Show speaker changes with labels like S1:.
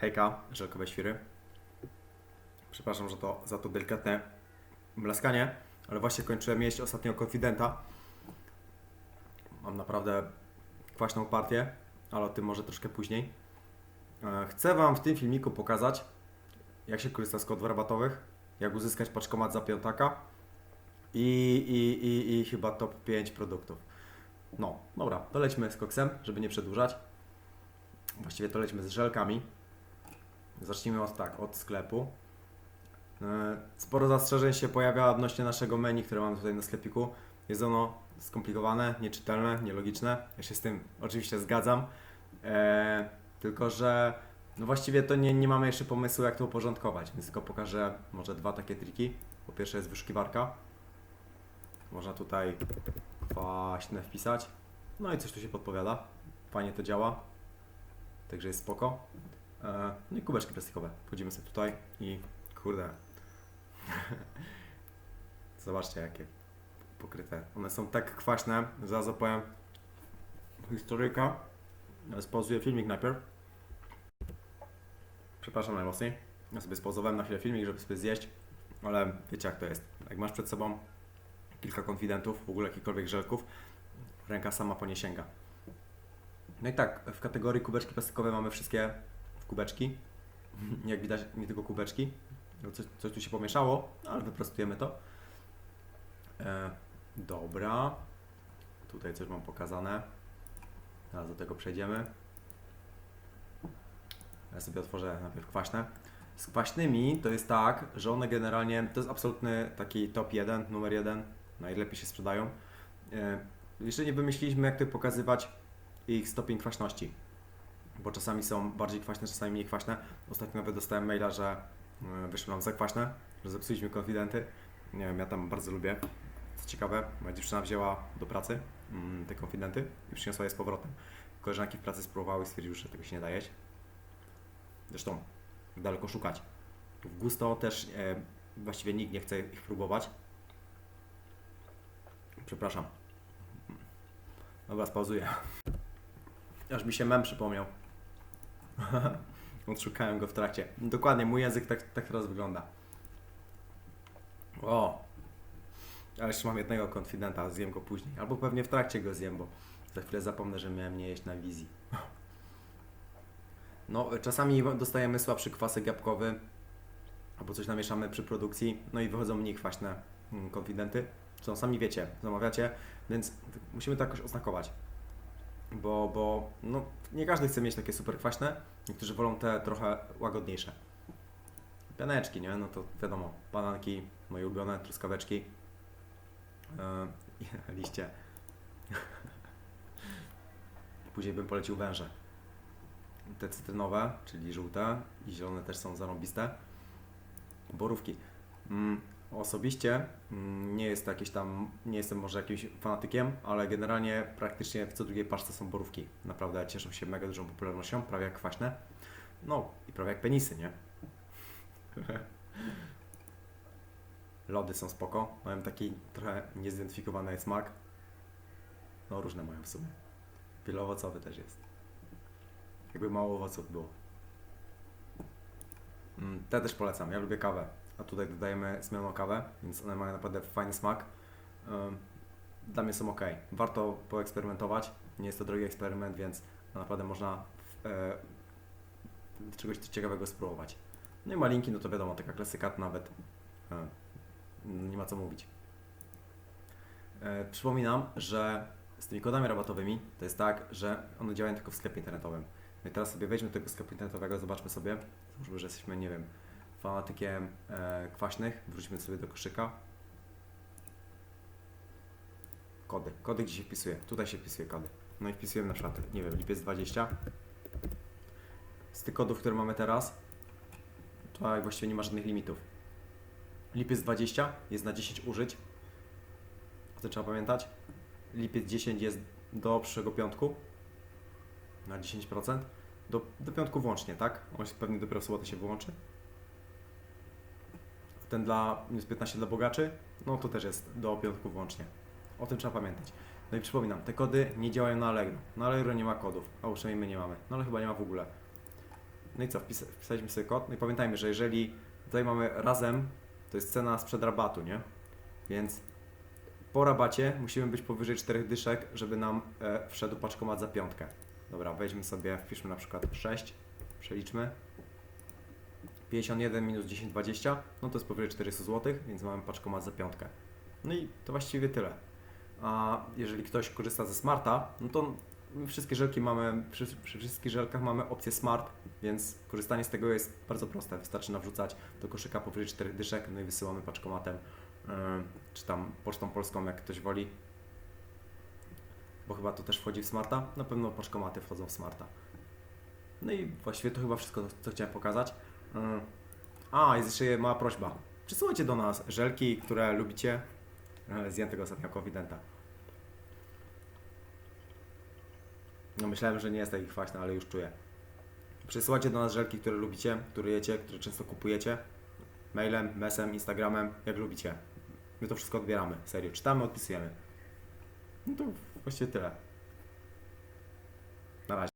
S1: Hejka, żelkowe świry. Przepraszam że to, za to delikatne blaskanie, ale właśnie kończyłem jeść ostatnio konfidenta. Mam naprawdę kwaśną partię, ale o tym może troszkę później. E, Chcę Wam w tym filmiku pokazać, jak się korzysta z kodów rabatowych, jak uzyskać paczkomat za piątaka i, i, i, i chyba top 5 produktów. No, dobra, to lećmy z koksem, żeby nie przedłużać. Właściwie to lećmy z żelkami. Zacznijmy od tak, od sklepu. E, Sporo zastrzeżeń się pojawia odnośnie naszego menu, które mamy tutaj na sklepiku. Jest ono skomplikowane, nieczytelne, nielogiczne. Ja się z tym oczywiście zgadzam. E, tylko, że no właściwie to nie, nie mamy jeszcze pomysłu, jak to uporządkować, więc tylko pokażę może dwa takie triki. Po pierwsze jest wyszukiwarka. Można tutaj kwaśne wpisać. No i coś tu się podpowiada. Fajnie to działa. Także jest spoko. E, No i kubeczki plastikowe. Wchodzimy sobie tutaj i kurde. Zobaczcie jakie pokryte. One są tak kwaśne. Zaraz opowiem historyka. Spauzuję filmik najpierw. Przepraszam najmocniej. Ja sobie spauzowałem na chwilę filmik, żeby sobie zjeść. Ale wiecie jak to jest. Jak masz przed sobą kilka konfidentów, w ogóle jakichkolwiek żelków, ręka sama po nie sięga. No i tak, w kategorii kubeczki plastikowe mamy wszystkie kubeczki. Jak widać, nie tylko kubeczki. Coś, coś tu się pomieszało, ale wyprostujemy to. E, dobra. Tutaj coś mam pokazane. Zaraz do tego przejdziemy. Ja sobie otworzę najpierw kwaśne. Z kwaśnymi to jest tak, że one generalnie to jest absolutny taki top 1, numer 1, najlepiej się sprzedają. E, Jeszcze nie wymyśliliśmy, jak to pokazywać ich stopień kwaśności, bo czasami są bardziej kwaśne, czasami mniej kwaśne. Ostatnio nawet dostałem maila, że e, wyszły nam za kwaśne, że zepsuliśmy konfidenty. Nie wiem, ja tam bardzo lubię. Co ciekawe, moja dziewczyna wzięła do pracy mm, te konfidenty i przyniosła je z powrotem. Koleżanki w pracy spróbowały i stwierdziły, że tego się nie da jeść. Zresztą daleko szukać. W gusto też e, właściwie nikt nie chce ich próbować. Przepraszam. Dobra, spauzuję. Aż mi się mem przypomniał. Odszukałem go w trakcie. Dokładnie, mój język tak, tak teraz wygląda. O! Ale jeszcze mam jednego konfidenta, zjem go później. Albo pewnie w trakcie go zjem, bo za chwilę zapomnę, że miałem nie jeść na wizji. No, czasami dostajemy słabszy kwasek jabłkowy, albo coś namieszamy przy produkcji, no i wychodzą mniej kwaśne mm, konfidenty. Co sami wiecie, zamawiacie, więc musimy to jakoś oznakować. Bo, bo no, nie każdy chce mieć takie super kwaśne, niektórzy wolą te trochę łagodniejsze. Pianeczki, nie? No to wiadomo, bananki, moje ulubione, truskaweczki, yy, liście. Później bym polecił węże. Te cytrynowe, czyli żółte i zielone też są zarąbiste. Borówki. Mm, osobiście mm, nie jest to jakieś tam, nie jestem może jakimś fanatykiem, ale generalnie praktycznie w co drugiej paczce są borówki. Naprawdę cieszą się mega dużą popularnością, prawie jak kwaśne. No i prawie jak penisy, nie? Lody są spoko, mają taki trochę niezidentyfikowany smak. No różne mają w sumie. Wieloowocowy też jest. Jakby mało owoców było. Mm, Te też polecam, ja lubię kawę. A tutaj dodajemy zmienioną kawę, więc one mają naprawdę fajny smak. Dla mnie są ok. Warto poeksperymentować. Nie jest to drogi eksperyment, więc naprawdę można e, czegoś ciekawego spróbować. No i malinki, no to wiadomo, taka klasyka nawet e, nie ma co mówić. E, przypominam, że z tymi kodami rabatowymi to jest tak, że one działają tylko w sklepie internetowym. No i teraz sobie wejdźmy do tego sklepu internetowego, zobaczmy sobie, załóżmy, że jesteśmy, nie wiem, fanatykiem e, kwaśnych, wróćmy sobie do koszyka. Kody, kody gdzie się wpisuje? Tutaj się wpisuje kody. No i wpisujemy na przykład, nie wiem, lipiec 20. Z tych kodów, które mamy teraz, to właściwie nie ma żadnych limitów. Lipiec 20 jest na 10 użyć. O trzeba pamiętać. Lipiec 10 jest do przyszłego piątku na 10%. Do, do piątku włącznie, tak? On się pewnie dopiero w sobotę się wyłączy. Ten dla minus 15 dla bogaczy, no to też jest do piątku włącznie. O tym trzeba pamiętać. No i przypominam, te kody nie działają na Allegro. Na Allegro nie ma kodów, a przynajmniej my nie mamy. No ale chyba nie ma w ogóle. No i co, wpis wpisaliśmy sobie kod. No i pamiętajmy, że jeżeli tutaj mamy razem, to jest cena sprzed rabatu, nie? Więc po rabacie musimy być powyżej 4 dyszek, żeby nam e, wszedł paczkomat za piątkę. Dobra, weźmy sobie, wpiszmy na przykład 6, przeliczmy. 51 minus 10, 20, no to jest powyżej 400 zł, więc mamy paczkomat za piątkę. No i to właściwie tyle. A jeżeli ktoś korzysta ze Smarta, no to wszystkie żelki mamy, przy, przy wszystkich żelkach mamy opcję Smart, więc korzystanie z tego jest bardzo proste. Wystarczy nawrzucać do koszyka powyżej 4 dyszek, no i wysyłamy paczkomatem, yy, czy tam pocztą polską, jak ktoś woli. Bo chyba to też wchodzi w Smarta. Na pewno paczkomaty wchodzą w Smarta. No i właściwie to chyba wszystko, co chciałem pokazać. A, jest jeszcze mała prośba. Przysyłajcie do nas żelki, które lubicie. Ale Zjem tego ostatnio konfidenta. No myślałem, że nie jest taki kwaśny, ale już czuję. Przysyłajcie do nas żelki, które lubicie, które jecie, które często kupujecie. Mailem, mesem, Instagramem, jak lubicie. My to wszystko odbieramy, serio. Czytamy, odpisujemy. No to właściwie tyle. Na razie.